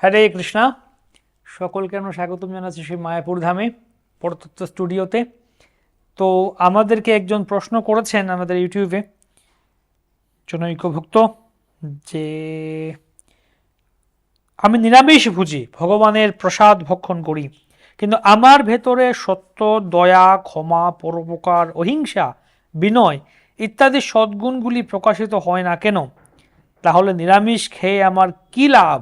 হরে কৃষ্ণা। সকলকে আমরা স্বাগতম জানাচ্ছি সেই মায়াপুর ধামে, পরতত্ত্ব স্টুডিওতে। তো আমাদেরকে একজন প্রশ্ন করেছেন আমাদের ইউটিউবে জনৈকভুক্ত যে আমি নিরামিষ ভুজি, ভগবানের প্রসাদ ভক্ষণ করি, কিন্তু আমার ভেতরে সত্য, দয়া, ক্ষমা, পরোপকার, অহিংসা, বিনয় ইত্যাদি সদ্গুণগুলি প্রকাশিত হয় না কেন? তাহলে নিরামিষ খেয়ে আমার কি লাভ?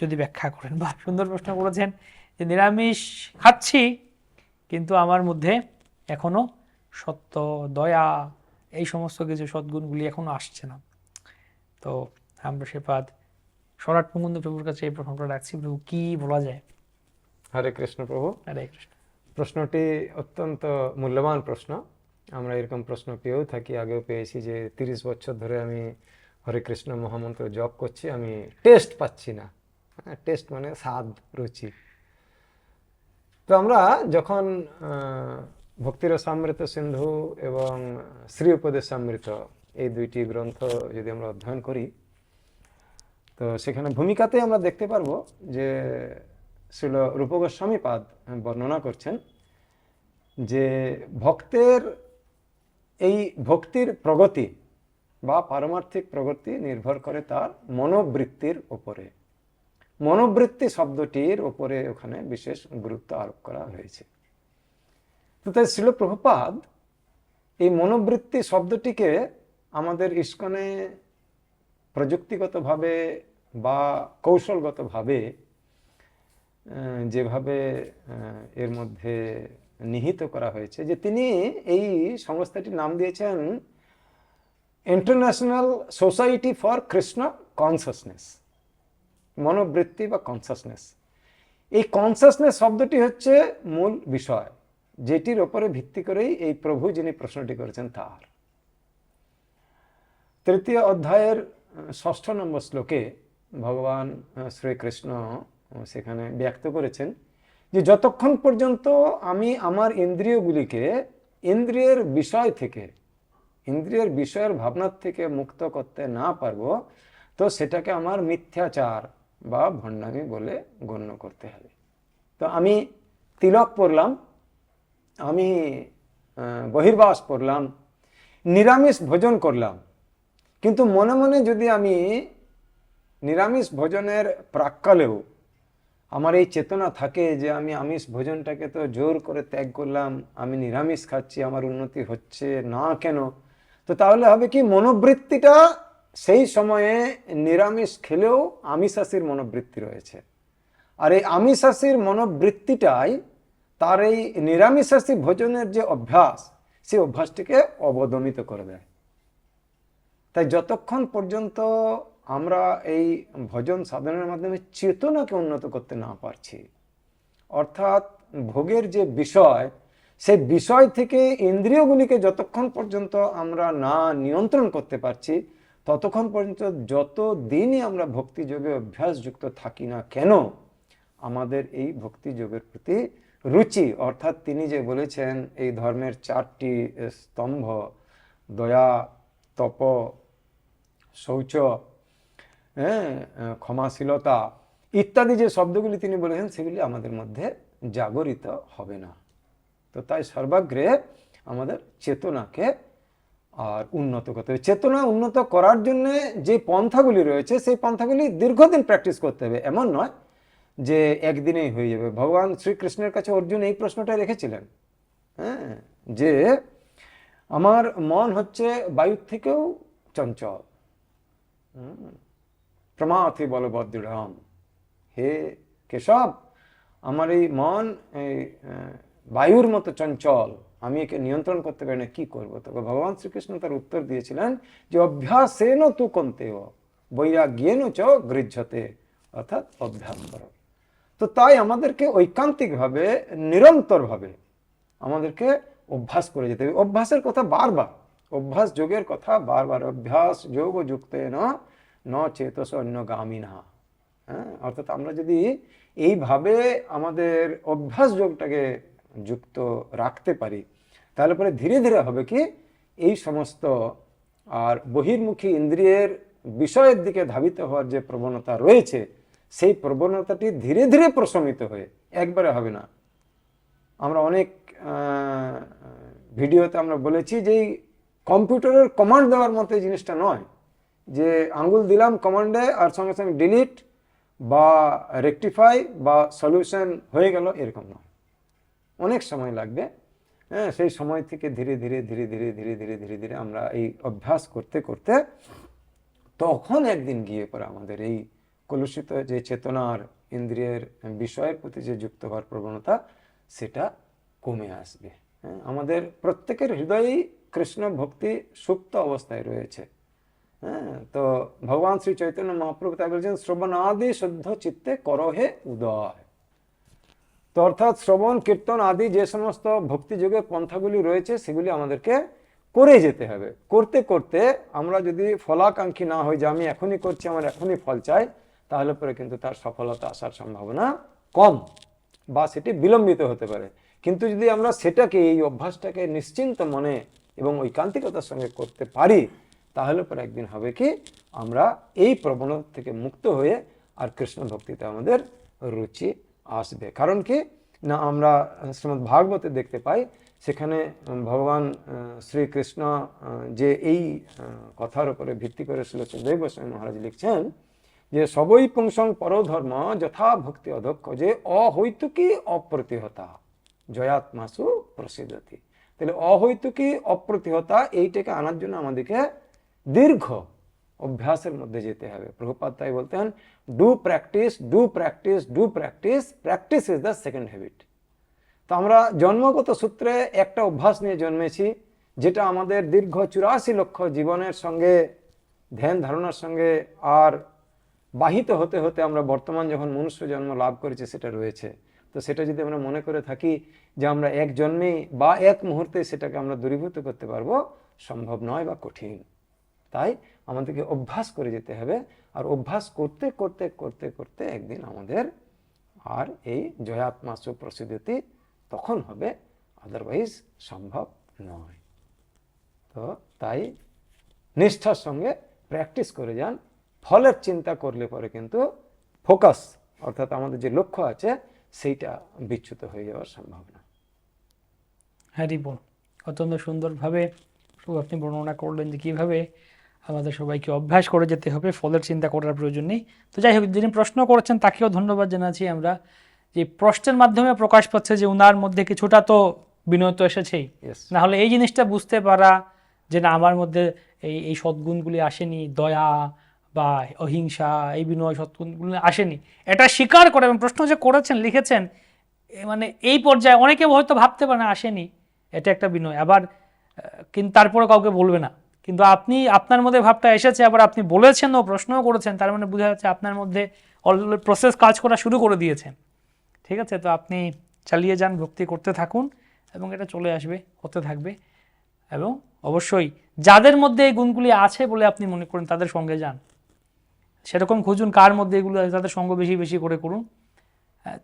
যদি ব্যাখ্যা করেন বা সুন্দর প্রশ্ন করেছেন যে নিরামিষ খাচ্ছি কিন্তু আমার মধ্যে এখনও সত্য দয়া এই সমস্ত কিছু সদ্গুণগুলি এখনও আসছে না। তো আমরা সেপাদ সরাট মুকুন্দ প্রভুর কাছে এই প্রশ্নটা রাখছি। প্রভু কি বলা যায়? হরে কৃষ্ণ প্রভু। হরে কৃষ্ণ। প্রশ্নটি অত্যন্ত মূল্যবান প্রশ্ন। আমরা এরকম প্রশ্ন পেয়েও থাকি আগেও পেয়েছি যে তিরিশ বছর ধরে আমি হরে কৃষ্ণ মহামন্ত্র জপ করছি আমি টেস্ট পাচ্ছি না। হ্যাঁ টেস্ট মানে স্বাদ, রুচি। তো আমরা যখন ভক্তির সামৃত সিন্ধু এবং শ্রী উপদেশ সামৃত এই দুইটি গ্রন্থ যদি আমরা অধ্যয়ন করি, তো সেখানে ভূমিকাতে আমরা দেখতে পারব যে শিল রূপ গোস্বামী পাদ বর্ণনা করছেন যে ভক্তের এই ভক্তির প্রগতি বা পারমার্থিক প্রগতি নির্ভর করে তার মনোবৃত্তির উপরে। মনোবৃত্তি শব্দটির ওপরে ওখানে বিশেষ গুরুত্ব আরোপ করা হয়েছে। তো তাই শিল প্রভুপাদ এই মনোবৃত্তি শব্দটিকে আমাদের ইস্কনে প্রযুক্তিগতভাবে বা কৌশলগতভাবে যেভাবে এর মধ্যে নিহিত করা হয়েছে যে তিনি এই সংস্থাটির নাম দিয়েছেন, international society for Krishna consciousness মনোবৃত্তি বা কনসাসনেস এই কনসাসনেস শব্দটি হচ্ছে মূল বিষয়, যেটির ওপরে ভিত্তি করেই এই প্রভু যিনি প্রশ্নটি করেছেন তার তৃতীয় অধ্যায়ের ষষ্ঠ নম্বর শ্লোকে ভগবান শ্রীকৃষ্ণ সেখানে ব্যক্ত করেছেন যে, যতক্ষণ পর্যন্ত আমি আমার ইন্দ্রিয়গুলিকে ইন্দ্রিয়ের বিষয় থেকে, ইন্দ্রিয়ের বিষয়ের ভাবনার থেকে মুক্ত করতে না পারব, তো সেটাকে আমার মিথ্যাচার বা ভণ্ডামি বলে গণ্য করতে হবে। তো আমি তিলক পরলাম আমি বহির্বাস পড়লাম, নিরামিষ ভোজন করলাম। কিন্তু মনে মনে যদি আমি নিরামিষ ভোজনের প্রাক্কালেও আমার এই চেতনা থাকে যে আমি আমিষ ভোজনটাকে তো জোর করে ত্যাগ করলাম, আমি নিরামিষ খাচ্ছি, আমার উন্নতি হচ্ছে না কেন, তো তাহলে হবে কি, মনোবৃত্তিটা সেই সময়ে নিরামিষ খেলেও আমিষাসীর মনোবৃত্তি রয়েছে। আর এই আমিষাসীর মনোবৃত্তিটাই তার এই নিরামিষাসী ভোজনের যে অভ্যাস, সেই অভ্যাসটিকে অবদমিত করে দেয়। তাই যতক্ষণ পর্যন্ত আমরা এই ভজন সাধনের মাধ্যমে চেতনাকে উন্নত করতে না পারছি, অর্থাৎ ভোগের যে বিষয়, সেই বিষয় থেকে ইন্দ্রিয়গুলিকে যতক্ষণ পর্যন্ত আমরা না নিয়ন্ত্রণ করতে পারছি ততক্ষণ পর্যন্ত যত দিনই আমরা ভক্তিযোগে অভ্যাসযুক্ত থাকি না কেন, আমাদের এই ভক্তিযোগের প্রতি রুচি, অর্থাৎ তিনি যে বলেছেন, এই ধর্মের চারটি স্তম্ভ, দয়া, তপ, শৌচ হ্যাঁ ক্ষমাশীলতা ইত্যাদি যে শব্দগুলি তিনি বলেছেন, সেগুলি আমাদের মধ্যে জাগরিত হবে না। তো তাই সর্বাগ্রে আমাদের চেতনাকে আর উন্নত করতে হবে। চেতনা উন্নত করার জন্য যে পন্থাগুলি রয়েছে, সেই পন্থাগুলি দীর্ঘদিন প্র্যাকটিস করতে হবে। এমন নয় যে একদিনেই হয়ে যাবে। ভগবান শ্রীকৃষ্ণের কাছে অর্জুন এই প্রশ্নটা রেখেছিলেন। হ্যাঁ যে আমার মন হচ্ছে বায়ুর থেকেও চঞ্চল। প্রমাথি বলবদ্রাম হে কেশব, আমার এই মন এই বায়ুর মতো চঞ্চল। আমি একে নিয়ন্ত্রণ করতে পারি না, কি করব? তবে ভগবান শ্রীকৃষ্ণ তার উত্তর দিয়েছিলেন যে অভ্যাসেন তু কন্তেও বৈরাগ্যেন চ গৃহ্যতে, অর্থাৎ অভ্যাস করো তো তাই আমাদেরকে ঐকান্তিকভাবে, নিরন্তরভাবে আমাদেরকে অভ্যাস করে যেতে হবে। অভ্যাসের কথা বারবার, অভ্যাস যোগের কথা বারবার, অভ্যাস যোগ যুক্তে না ন চেতস অন্যগামী না হ্যাঁ অর্থাৎ আমরা যদি এইভাবে আমাদের অভ্যাস যোগটাকে যুক্ত রাখতে পারি তাহলে পরে ধীরে ধীরে হবে কি? এই সমস্ত আর বহির্মুখী ইন্দ্রিয়ের বিষয়ের দিকে ধাবিত হওয়ার যে প্রবণতা রয়েছে, সেই প্রবণতাটি ধীরে ধীরে প্রশমিত হয়ে একবারে হবে না। আমরা অনেক ভিডিওতে আমরা বলেছি যে কম্পিউটারের কমান্ড দেওয়ার মতো জিনিসটা নয়। যে আঙ্গুল দিলাম কমান্ডে আর সঙ্গে সঙ্গে ডিলিট বা রেকটিফাই বা সলিউশন হয়ে গেল এরকম নয়। অনেক সময় লাগবে। হ্যাঁ সেই সময় থেকে ধীরে ধীরে ধীরে ধীরে ধীরে ধীরে ধীরে ধীরে আমরা এই অভ্যাস করতে করতে তখন একদিন গিয়ে পরে আমাদের এই কলুষিত যে চেতনার ইন্দ্রিয়ের বিষয়ের প্রতি যে যুক্ত হওয়ার প্রবণতা সেটা কমে আসবে। হ্যাঁ, আমাদের প্রত্যেকের হৃদয়েই কৃষ্ণ ভক্তি সুপ্ত অবস্থায় রয়েছে। হ্যাঁ তো ভগবান শ্রী চৈতন্য মহাপ্রভু তাই বলছেন শ্রবণ আদি শুদ্ধ চিত্তে করহে উদয়। তো অর্থাৎ শ্রবণ, কীর্তন আদি যে সমস্ত ভক্তিযোগের পন্থাগুলি রয়েছে, সেগুলি আমাদেরকে করে যেতে হবে। করতে করতে আমরা যদি ফলাকাঙ্ক্ষী না হই যে আমি এখনই করছি, আমার এখনই ফল চাই, তাহলে পরে কিন্তু তার সফলতা আসার সম্ভাবনা কম বা সেটি বিলম্বিত হতে পারে। কিন্তু যদি আমরা সেটাকে, এই অভ্যাসটাকে নিশ্চিন্ত মনে এবং ঐকান্তিকতার সঙ্গে করতে পারি, তাহলে পরে একদিন হবে কি, আমরা এই প্রবণতা থেকে মুক্ত হয়ে আর কৃষ্ণ ভক্তিতে আমাদের রুচি আসবে। কারণ কি? না, আমরা শ্রীমদ ভাগবতে দেখতে পাই, সেখানে ভগবান শ্রীকৃষ্ণ যে এই কথার উপরে ভিত্তি করে ছিল সুখদেব গোস্বামী মহারাজ লিখছেন যে, সবই পুংসং পরধর্ম যথা ভক্তি অধ্যক্ষ যে অহৈতুকী অপ্রতিহতা, জয়াত্মাসু প্রসিদ্ধতি। তাহলে অহৈতুকী অপ্রতিহতা, এইটাকে আনার জন্য আমাদেরকে দীর্ঘ অভ্যাসের মধ্যে যেতে হবে। প্রভুপাদ তাই বলতেন do practice do practice do practice practice is the second habit তো আমরা জন্মগত সূত্রে একটা অভ্যাস নিয়ে জন্মেছি, যেটা আমাদের দীর্ঘ চুরাশি লক্ষ জীবনের সঙ্গে, ধ্যান ধারণার সঙ্গে আর বাহিত হতে হতে আমরা বর্তমান যখন মনুষ্য জন্ম লাভ করেছি, সেটা রয়েছে। তো সেটা যদি আমরা মনে করে থাকি যে আমরা এক জন্মেই বা এক মুহূর্তে সেটাকে আমরা দূরীভূত করতে পারব, সম্ভব নয় বা কঠিন। তাই আমাদেরকে অভ্যাস করে যেতে হবে। আর অভ্যাস করতে করতে করতে করতে একদিন আমাদের আর এই জয়াত্মা সুপ্রসিদ্ধতি তখন হবে আদারওয়াইজ সম্ভব নয়। তো তাই নিষ্ঠার সঙ্গে প্র্যাকটিস করে যান। ফলের চিন্তা করলে পরে কিন্তু ফোকাস অর্থাৎ আমাদের যে লক্ষ্য আছে, সেইটা বিচ্যুত হয়ে যাওয়ার সম্ভাবনা। হ্যারি বল অত্যন্ত সুন্দরভাবে আপনি বর্ণনা করলেন যে কীভাবে আমাদের সবাইকে অভ্যাস করে যেতে হবে ফলের চিন্তা করার প্রয়োজন নেই। তো যাই হোক যিনি প্রশ্ন করেছেন তাকেও ধন্যবাদ জানাচ্ছি আমরা। যে প্রশ্নের মাধ্যমে প্রকাশ পাচ্ছে যে উনার মধ্যে কিছুটা তো বিনয় তো এসেছেই. না হলে এই জিনিসটা বুঝতে পারা যে না আমার মধ্যে এই এই সদ্গুণগুলি আসেনি দয়া বা অহিংসা এই বিনয় সদ্গুণগুলি আসেনি। এটা স্বীকার করে এবং প্রশ্ন যে করেছেন লিখেছেন মানে এই পর্যায়ে অনেকে হয়তো ভাবতে পারে না আসেনি। এটা একটা বিনয়। আবার কিন্তু তারপরে কাউকে বলবে না। কিন্তু আপনি আপনার মধ্যে ভাবটা এসেছে, আবার আপনি বলেছেন ও প্রশ্নও করেছেন, তার মানে বোঝা যাচ্ছে আপনার মধ্যে প্রসেস কাজ করা শুরু করে দিয়েছেন। ঠিক আছে? তো আপনি চালিয়ে যান, ভক্তি করতে থাকুন এবং এটা চলে আসবে, হতে থাকবে। এবং অবশ্যই যাদের মধ্যে এই গুণগুলি আছে বলে আপনি মনে করেন তাদের সঙ্গে যান। সেরকম খুঁজুন কার মধ্যে এগুলো আছে, তাদের সঙ্গ বেশি বেশি করে করুন।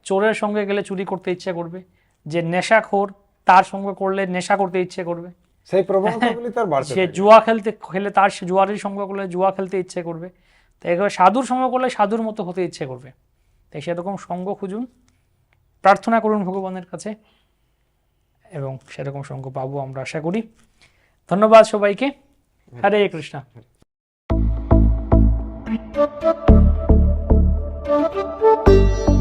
চোরের সঙ্গে গেলে চুরি করতে ইচ্ছে করবে। যে নেশাখোর, তার সঙ্গে করলে নেশা করতে ইচ্ছে করবে। সেই প্রবণতাগুলি তার বাড়তে সে জুয়া খেলতে খেলে তার সে জুয়ারের সঙ্গ করলে জুয়া খেলতে ইচ্ছে করবে। তো এভাবে সাধুর সঙ্গ করলে সাধুর মতো হতে ইচ্ছে করবে। তাই সেরকম সঙ্গ খুঁজুন প্রার্থনা করুন ভগবানের কাছে এবং সেরকম সঙ্গ পাবো আমরা আশা করি। ধন্যবাদ সবাইকে। হরে কৃষ্ণ। Thank you.